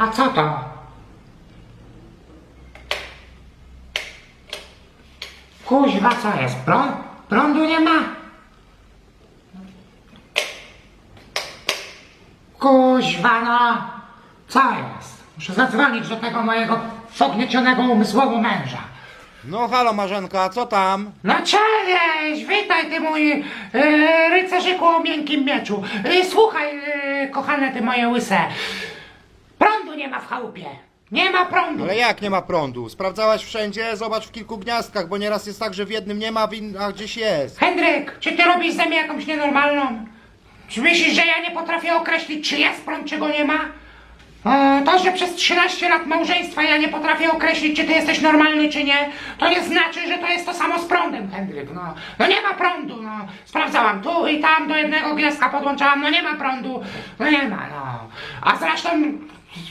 A co to? Kuźwa, co jest? Prąd? Prądu nie ma? Kuźwa, no. Co jest? Muszę zadzwonić do tego mojego pogniecionego umysłowo męża. No halo Marzenka, co tam? No cześć, witaj ty mój e, rycerzyku o miękkim mieczu. E, słuchaj, e, kochane ty moje łyse. Nie ma w chałupie. Nie ma prądu. Ale jak nie ma prądu? Sprawdzałaś wszędzie? Zobacz w kilku gniazdkach, bo nieraz jest tak, że w jednym nie ma, w in- a gdzieś jest. Henryk, czy ty robisz ze mnie jakąś nienormalną? Czy myślisz, że ja nie potrafię określić, czy jest prąd, czy go nie ma? E, To, że przez 13 lat małżeństwa ja nie potrafię określić, czy ty jesteś normalny, czy nie, to nie znaczy, że to jest to samo z prądem, Henryk. No, no nie ma prądu, no. Sprawdzałam tu i tam, do jednego gniazdka podłączałam, no nie ma prądu, no nie ma, no. A zresztą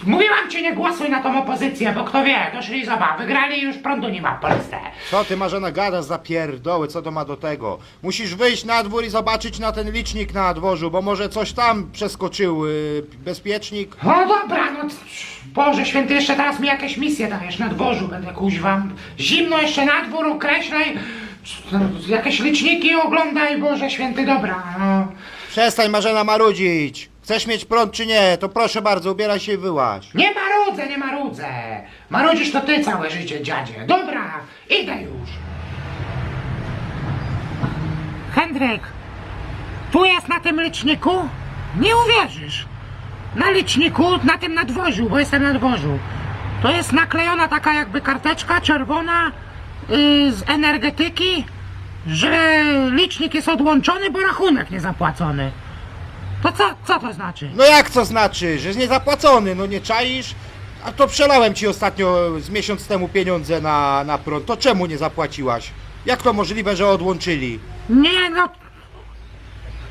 mówiłam ci, nie głosuj na tą opozycję, bo kto wie, doszli zobacz, wygrali i już prądu nie ma w Polsce. Co ty Marzena gadasz za pierdoły, co to ma do tego? Musisz wyjść na dwór i zobaczyć na ten licznik na dworzu, bo może coś tam przeskoczył, yy, bezpiecznik. No dobra, no Boże święty, jeszcze teraz mi jakieś misje dajesz na dworzu, będę kuźwa. Zimno jeszcze na dwór określaj, jakieś liczniki oglądaj, Boże święty, dobra, no. Przestań Marzena marudzić. Chcesz mieć prąd czy nie? To proszę bardzo, ubieraj się i wyłaź. Nie marudzę, nie marudzę. Marudzisz to ty całe życie, dziadzie. Dobra, idę już. Hendryk, tu jest na tym liczniku? Nie uwierzysz. Na liczniku, na tym nadwoziu, bo jestem na dworzu. To jest naklejona taka jakby karteczka czerwona yy, z energetyki, że licznik jest odłączony, bo rachunek nie zapłacony. To co, co to znaczy? No jak co znaczy, że jest niezapłacony, no nie czaisz? A to przelałem ci ostatnio z miesiąc temu pieniądze na, na prąd, to czemu nie zapłaciłaś? Jak to możliwe, że odłączyli? Nie, no.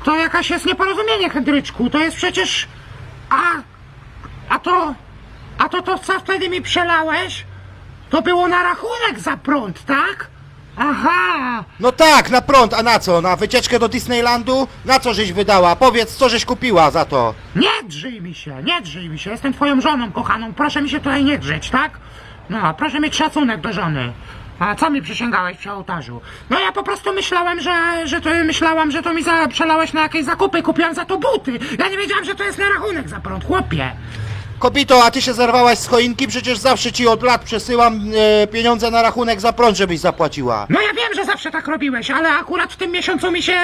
To jakaś jest nieporozumienie, Hendryczku. To jest przecież. A. A to. A to, to co wtedy mi przelałeś? To było na rachunek za prąd, tak? Aha! No tak, na prąd, a na co? Na wycieczkę do Disneylandu? Na co żeś wydała? Powiedz, co żeś kupiła za to? Nie drzyj mi się, nie drzyj mi się. Jestem twoją żoną kochaną. Proszę mi się tutaj nie drzeć, tak? No, proszę mieć szacunek do żony. A co mi przysięgałeś przy ołtarzu? No ja po prostu myślałem, że, że to myślałam, że to mi za, przelałeś na jakieś zakupy, kupiłam za to buty. Ja nie wiedziałam, że to jest na rachunek za prąd, chłopie. Kobito, a ty się zerwałaś z choinki? Przecież zawsze ci od lat przesyłam e, pieniądze na rachunek za prąd, żebyś zapłaciła. No ja wiem, że zawsze tak robiłeś, ale akurat w tym miesiącu mi się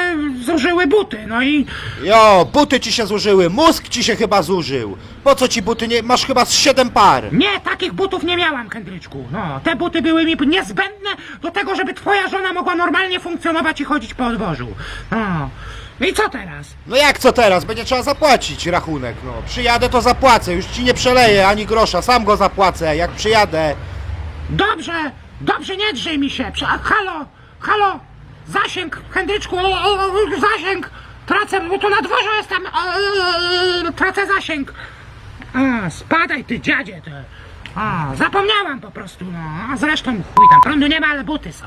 zużyły buty, no i... Jo, buty ci się zużyły, mózg ci się chyba zużył. Po co ci buty nie... Masz chyba z siedem par. Nie, takich butów nie miałam, Kendryczku. No, te buty były mi niezbędne do tego, żeby twoja żona mogła normalnie funkcjonować i chodzić po dworzu. No. I co teraz? No jak co teraz? Będzie trzeba zapłacić rachunek, no. Przyjadę to zapłacę, już ci nie przeleję ani grosza, sam go zapłacę, jak przyjadę. Dobrze, dobrze, nie drzyj mi się. Prze- a, halo, halo, zasięg, Hendryczku, o, o, o, zasięg. Tracę, bo tu na dworze jestem, o, o, tracę zasięg. A, spadaj ty, dziadzie, ty. A, zapomniałam po prostu, no. A zresztą chuj tam, prądu nie ma, ale buty są.